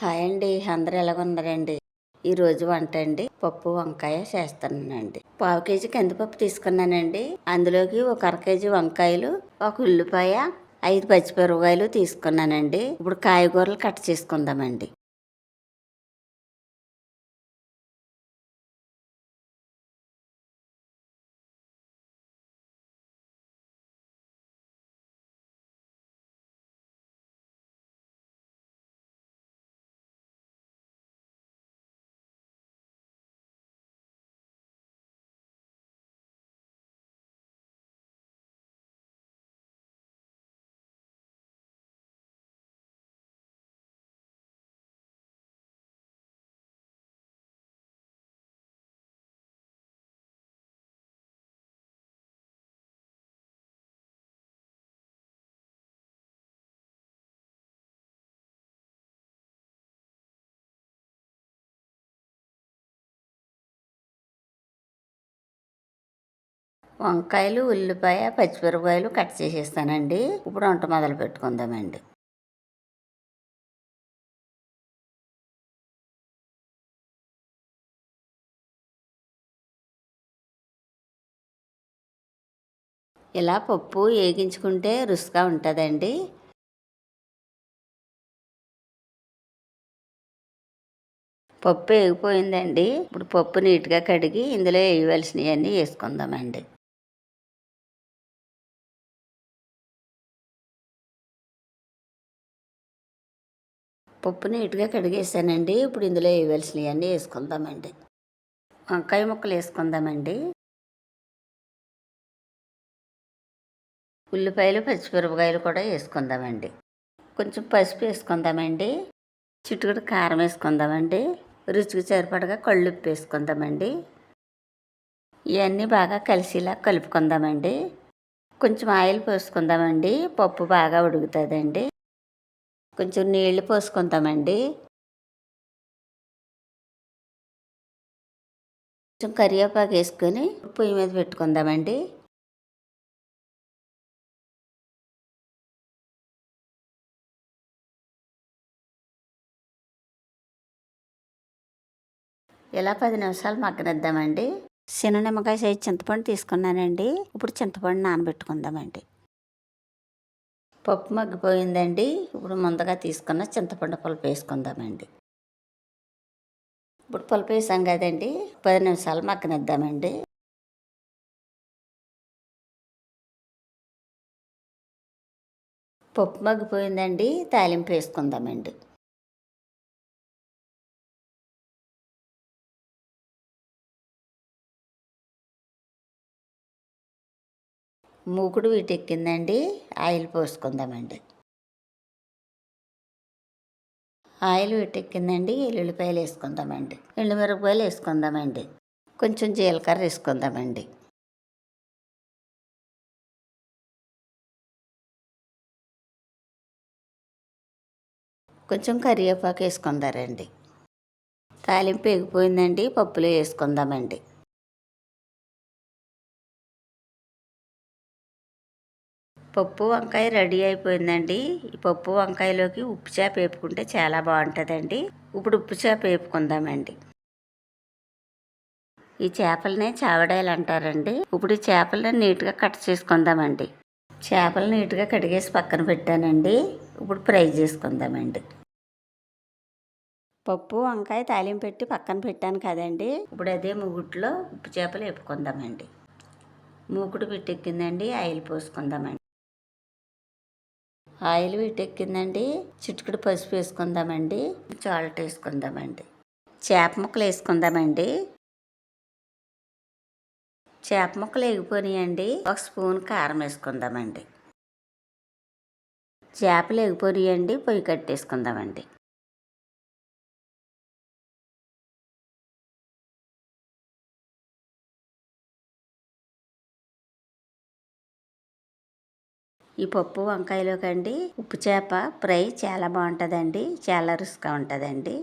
Hi అండి. అందరూ ఎలా ఉన్నారండి? ఈరోజు వంట అండి. పప్పు వంకాయ చేస్తానండి పావు కేజీ కందిపప్పు తీసుకున్నానండి. అందులోకి ఒక అర కేజీ వంకాయలు ఒక ఉల్లిపాయ ఐదు పచ్చిమిరపకాయలు తీసుకున్నానండి. ఇప్పుడు కాయగూరలు కట్ చేసుకుందామండి. వంకాయలు ఉల్లిపాయ పచ్చిమిరపకాయలు కట్ చేసేస్తానండి. ఇప్పుడు వంట మొదలు పెట్టుకుందామండి. ఇలా పప్పు వేగించుకుంటే రుచిగా ఉంటుందండి. పప్పు వేగిపోయిందండి. ఇప్పుడు పప్పు నీట్గా కడిగి ఇందులో వేయవలసినవన్నీ వేసుకుందామండి. పప్పు నీట్గా కడిగేసానండి. ఇప్పుడు ఇందులో వేయవలసినవన్నీ వేసుకుందామండి. వంకాయ ముక్కలు వేసుకుందామండి. ఉల్లిపాయలు పచ్చిమిరపకాయలు కూడా వేసుకుందామండి. కొంచెం పసుపు వేసుకుందామండి. చిట్టుకుడు కారం వేసుకుందామండి. రుచికి సరిపడగా కళ్ళుప్పు వేసుకుందామండి. ఇవన్నీ బాగా కలిసిలా కలుపుకుందామండి. కొంచెం ఆయిల్ పోసుకుందామండి. పప్పు బాగా ఉడుకుతుందండి. కొంచెం నీళ్ళు పోసుకుంటామండి. కొంచెం కరివేపాకు వేసుకొని పొయ్యి మీద పెట్టుకుందామండి. ఇలా పది నిమిషాలు మగ్గనిద్దామండి. చిన్న నిమ్మకాయ సైజ్ చింతపండు తీసుకున్నానండి. ఇప్పుడు చింతపండు నానబెట్టుకుందామండి. పప్పు మగ్గిపోయిందండి. ఇప్పుడు ముందుగా తీసుకున్న చింతపండు పులుపు వేసుకుందామండి. ఇప్పుడు పులుపు వేసాం కదండి. పది నిమిషాలు మగ్గనిద్దామండి. పప్పు మగ్గిపోయిందండి. తాలింపు వేసుకుందామండి. మూకుడు వీటెక్కిందండి. ఆయిల్ పోసుకుందామండి. ఆయిల్ వీటెక్కిందండి. ఎల్లుల్లిపాయలు వేసుకుందామండి. ఎండుమిరపకాయలు వేసుకుందామండి. కొంచెం జీలకర్ర వేసుకుందామండి. కొంచెం కరివేపాకు వేసుకుందారండి. తాలింపు ఎగిపోయిందండి పప్పులో వేసుకుందామండి. పప్పు వంకాయ రెడీ అయిపోయిందండి. ఈ పప్పు వంకాయలోకి ఉప్పు చేప వేపుకుంటే చాలా బాగుంటుందండి. ఇప్పుడు ఉప్పు చేప వేపుకుందామండి. ఈ చేపలనే చావడాయలు అంటారండి ఇప్పుడు ఈ చేపలను నీట్గా కట్ చేసుకుందామండి. చేపలు నీట్గా కడిగేసి పక్కన పెట్టానండి. ఇప్పుడు ఫ్రై చేసుకుందామండి. పప్పు వంకాయ తాలింపు పెట్టి పక్కన పెట్టాను కదండి. ఇప్పుడు అదే ముగుట్లో ఉప్పు చేపలు వేపుకుందామండి. మూకుడు పెట్టెక్కిందండి ఆయిల్ పోసుకుందామండి. ఆయిల్ వీటెక్కిందండి. చిటికడు పసుపు వేసుకుందామండి. చాల్ట్ వేసుకుందామండి. చేప ముక్కలు వేసుకుందామండి. చేప ముక్కలు ఎగిపోయినాయండి ఒక స్పూన్ కారం వేసుకుందామండి. చేపలు ఎగిపోయాయండి పొయ్యి కట్టేసుకుందామండి. ఈ పప్పు వంకాయలో కండి ఉప్పు చేప ఫ్రై చాలా బాగుంటుందండి. చాలా రుచిగా ఉంటుందండి.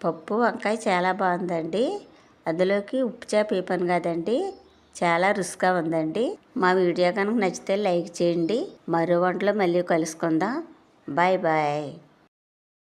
పప్పు వంకాయ చాలా బాగుందండి. అందులోకి ఉప్పు చేప వేపాను కదండి. చాలా రుచిగా ఉందండి. మా వీడియో కనుక నచ్చితే లైక్ చేయండి. మరో వంటలో మళ్ళీ కలుసుకుందాం. Bye bye.